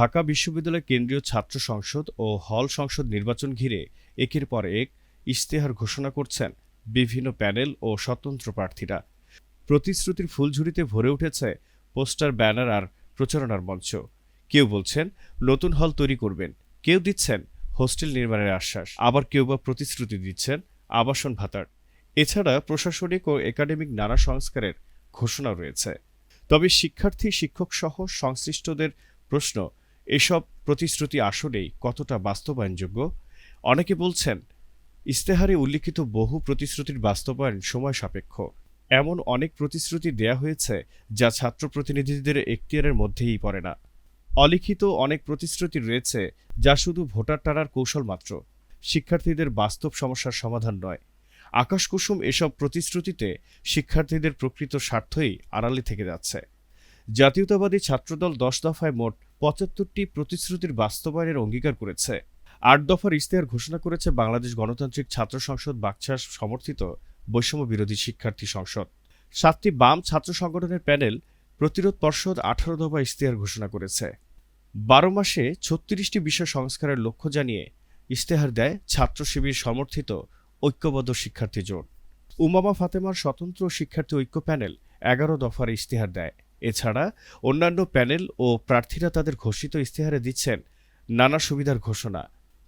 ঢাকা বিশ্ববিদ্যালয় কেন্দ্রীয় ছাত্র সংসদ ও হল সংসদ নির্বাচন ঘিরে একের পর এক ইশতেহার ঘোষণা করছেন বিভিন্ন প্যানেল ও স্বতন্ত্র প্রার্থীরা। প্রতিশ্রুতির ফুলঝুরিতে ভরে উঠেছে পোস্টার, ব্যানার আর প্রচারণার মঞ্চ। কেউ বলছেন, নতুন হল তৈরি করবেন। কেউ দিচ্ছেন, হোস্টেল নির্মাণের আশ্বাস। আবার কেউ বা প্রতিশ্রুতি দিচ্ছেন, আবাসন ভাতার। এছাড়া প্রশাসনিক ও একাডেমিক নানা সংস্কারের ঘোষণা রয়েছে। তবে শিক্ষার্থী শিক্ষক সহ সংশ্লিষ্টদের প্রশ্ন এসব প্রতিশ্রুতি আসলেই কতটা বাস্তবায়নযোগ্য? অনেকে বলছেন ইস্তেহারে উল্লিখিত বহু প্রতিশ্রুতির বাস্তবায়ন সময় সাপেক্ষ। এমন অনেক প্রতিশ্রুতি দেয়া হয়েছে যা ছাত্র প্রতিনিধিদের এখতিয়ারের মধ্যেই পড়ে না। অলিখিত অনেক প্রতিশ্রুতি রয়েছে যা শুধু ভোটার টানার কৌশল মাত্র। শিক্ষার্থীদের বাস্তব সমস্যার সমাধান নয়। আকাশকুসুম এসব প্রতিশ্রুতিতে শিক্ষার্থীদের প্রকৃত স্বার্থই আড়ালে থেকে যাচ্ছে। জাতীয়তাবাদী ছাত্রদল দশ দফায় মোট পঁচাত্তরটি প্রতিশ্রুতির বাস্তবায়নের অঙ্গীকার করেছে। আট দফার ইশতেহার ঘোষণা করেছে বাংলাদেশ গণতান্ত্রিক ছাত্র সংসদ বাকছাস সমর্থিত বৈষম্য বিরোধী শিক্ষার্থী সংসদ। সাতটি বাম ছাত্র সংগঠনের প্যানেল প্রতিরোধ পর্ষদ আঠারো দফা ইশতেহার ঘোষণা করেছে। বারো মাসে ছত্রিশটি বিষয় সংস্কারের লক্ষ্য জানিয়ে ইশতেহার দেয় ছাত্র শিবির সমর্থিত ঐক্যবদ্ধ শিক্ষার্থী জোট। উমামা ফাতেমার স্বতন্ত্র শিক্ষার্থী ঐক্য প্যানেল এগারো দফার ইশতেহার দেয়। এছাড়া অন্যান্য প্যানেল ও প্রার্থীরা তাদের ঘোষিত ইশতেহারে দিচ্ছেন নানা সুবিধার ঘোষণা।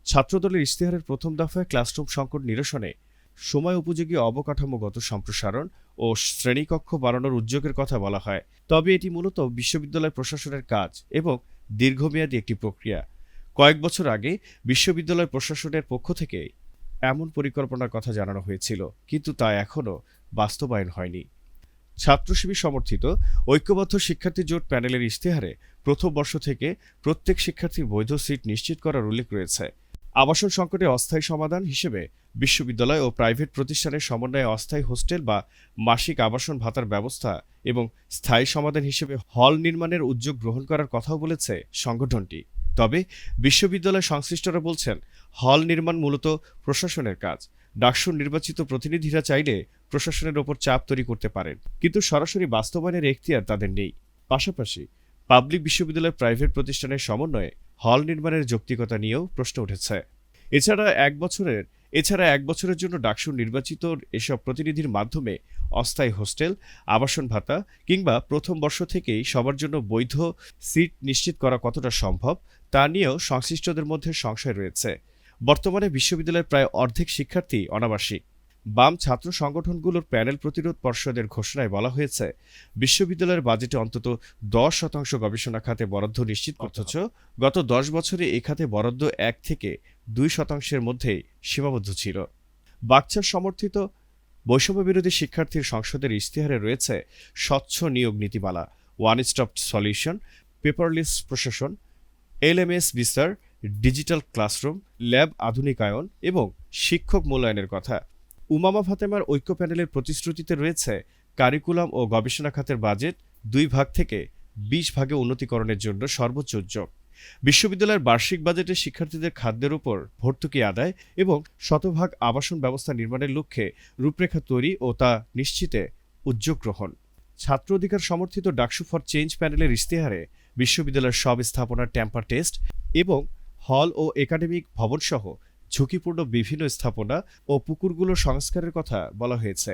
ছাত্রদলের ইশতেহারের প্রথম দফায় ক্লাসরুম সংকট নিরসনে, সময় উপযোগী অবকাঠামোগত সম্প্রসারণ ও শ্রেণীকক্ষ বাড়ানোর উদ্যোগের কথা বলা হয়। তবে এটি মূলত বিশ্ববিদ্যালয় প্রশাসনের কাজ এবং দীর্ঘমেয়াদী একটি প্রক্রিয়া। কয়েক বছর আগে বিশ্ববিদ্যালয় প্রশাসনের পক্ষ থেকে এমন পরিকল্পনার কথা জানানো হয়েছিল, কিন্তু তা এখনও বাস্তবায়ন হয়নি। ছাত্রশিবির সমর্থিত ঐক্যবদ্ধ শিক্ষার্থী জোট প্যানেলের ইশতেহারে প্রথম বর্ষ থেকে প্রত্যেক শিক্ষার্থীর বৈধ সিট নিশ্চিত করার উল্লেখ রয়েছে। আবাসন সংকটে অস্থায়ী সমাধান হিসেবে বিশ্ববিদ্যালয় ও প্রাইভেট প্রতিষ্ঠানের সমন্বয়ে অস্থায়ী হোস্টেল বা মাসিক আবাসন ভাতার ব্যবস্থা এবং স্থায়ী সমাধান হিসেবে হল নির্মাণের উদ্যোগ গ্রহণ করার কথাও বলেছে সংগঠনটি। তবে বিশ্ববিদ্যালয় সংশ্লিষ্টরা বলছেন, হল নির্মাণ মূলত প্রশাসনের কাজ। ডাকসুর নির্বাচিত প্রতিনিধিরা চাইলে প্রশাসনের ওপর চাপ তৈরি করতে পারেন। কিন্তু সরাসরি বাস্তবায়নের এখতিয়ার তাদের নেই। পাশাপাশি পাবলিক বিশ্ববিদ্যালয় প্রাইভেট প্রতিষ্ঠানের সমন্বয়ে হল নির্মাণের যৌক্তিকতা নিয়েও প্রশ্ন উঠেছে। এছাড়া এক বছরের এছাড়া এক বছরের জন্য ডাকসুর নির্বাচিত এসব প্রতিনিধির মাধ্যমে অস্থায়ী হোস্টেল, আবাসন ভাতা কিংবা প্রথম বর্ষ থেকেই সবার জন্য বৈধ সিট নিশ্চিত করা কতটা সম্ভব তা নিয়েও সংশ্লিষ্টদের মধ্যে সংশয় রয়েছে। বর্তমানে বিশ্ববিদ্যালয়ের প্রায় অর্ধেক শিক্ষার্থী অনাবাসিক। বাম ছাত্র সংগঠনগুলোর প্যানেল প্রতিরোধ পর্ষদের ঘোষণায় বলা হয়েছে, বিশ্ববিদ্যালয়ের বাজেটে অন্তত দশ শতাংশ গবেষণা খাতে বরাদ্দ নিশ্চিত অথচ গত দশ বছরে এই খাতে বরাদ্দ এক থেকে দুই শতাংশের মধ্যেই সীমাবদ্ধ ছিল। বাকচার সমর্থিত বৈষম্য বিরোধী শিক্ষার্থীর সংসদের ইশতেহারে রয়েছে স্বচ্ছ নিয়োগ নীতিমালা, ওয়ান স্টপ সলিউশন, পেপারলেস প্রশাসন এলএমএস বিস্তার ডিজিটাল ক্লাসরুম, ল্যাব আধুনিকায়ন এবং শিক্ষক মূল্যায়নের কথা। উমামা ফাতেমার ঐক্য প্যানেলের প্রতিশ্রুতিতে রয়েছে কারিকুলাম ও গবেষণা খাতের বাজেট দুই ভাগ থেকে বিশ ভাগে উন্নতিকরণের জন্য সর্বোচ্চ উদ্যোগ। বিশ্ববিদ্যালয়ের বার্ষিক বাজেটে শিক্ষার্থীদের খাদ্যের উপর ভর্তুকি আদায় এবং শতভাগ আবাসন ব্যবস্থা নির্মাণের লক্ষ্যে রূপরেখা তৈরি ও তা নিশ্চিতে উদ্যোগ গ্রহণ। ছাত্র অধিকার সমর্থিত ডাকসু ফর চেঞ্জ প্যানেলের ইশতেহারে বিশ্ববিদ্যালয়ের সব স্থাপনার ট্যাম্পার টেস্ট এবং হল ও একাডেমিক ভবনসহ ঝুঁকিপূর্ণ বিভিন্ন স্থাপনা ও পুকুরগুলো সংস্কারের কথা বলা হয়েছে।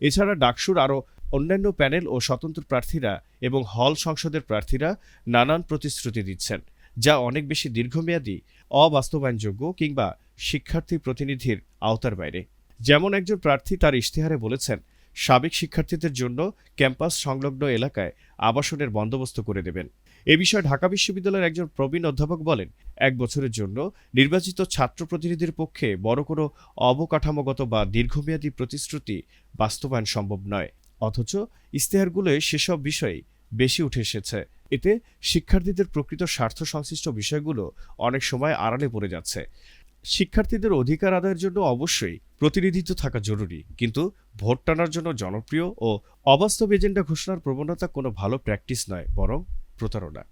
এছাড়া ডাকসুর আরও অন্যান্য প্যানেল ও স্বতন্ত্র প্রার্থীরা এবং হল সংসদের প্রার্থীরা নানান প্রতিশ্রুতি দিচ্ছেন, যা অনেক বেশি দীর্ঘমেয়াদী, অবাস্তবায়নযোগ্য কিংবা শিক্ষার্থী প্রতিনিধির আওতার বাইরে। যেমন একজন প্রার্থী তার ইশতেহারে বলেছেন, সাবেক শিক্ষার্থীদের জন্য ক্যাম্পাস সংলগ্ন এলাকায় আবাসনের বন্দোবস্ত করে দেবেন। এ বিষয়ে ঢাকা বিশ্ববিদ্যালয়ের একজন প্রবীণ অধ্যাপক বলেন, এক বছরের জন্য নির্বাচিত ছাত্র প্রতিনিধির পক্ষে বড় কোনো অবকাঠামোগত বা দীর্ঘমেয়াদী প্রতিশ্রুতি বাস্তবায়ন সম্ভব নয়। অথচ ইশতেহারগুলোয় সেসব বিষয় বেশি উঠে এসেছে। এতে শিক্ষার্থীদের প্রকৃত স্বার্থ সংশ্লিষ্ট বিষয়গুলো অনেক সময় আড়ালে পড়ে যাচ্ছে। শিক্ষার্থীদের অধিকার আদায়ের জন্য অবশ্যই প্রতিনিধিত্ব থাকা জরুরি, কিন্তু ভোট টানার জন্য জনপ্রিয় ও অবাস্তব এজেন্ডা ঘোষণার প্রবণতা কোনো ভালো প্র্যাকটিস নয়, বরং প্রতারণা।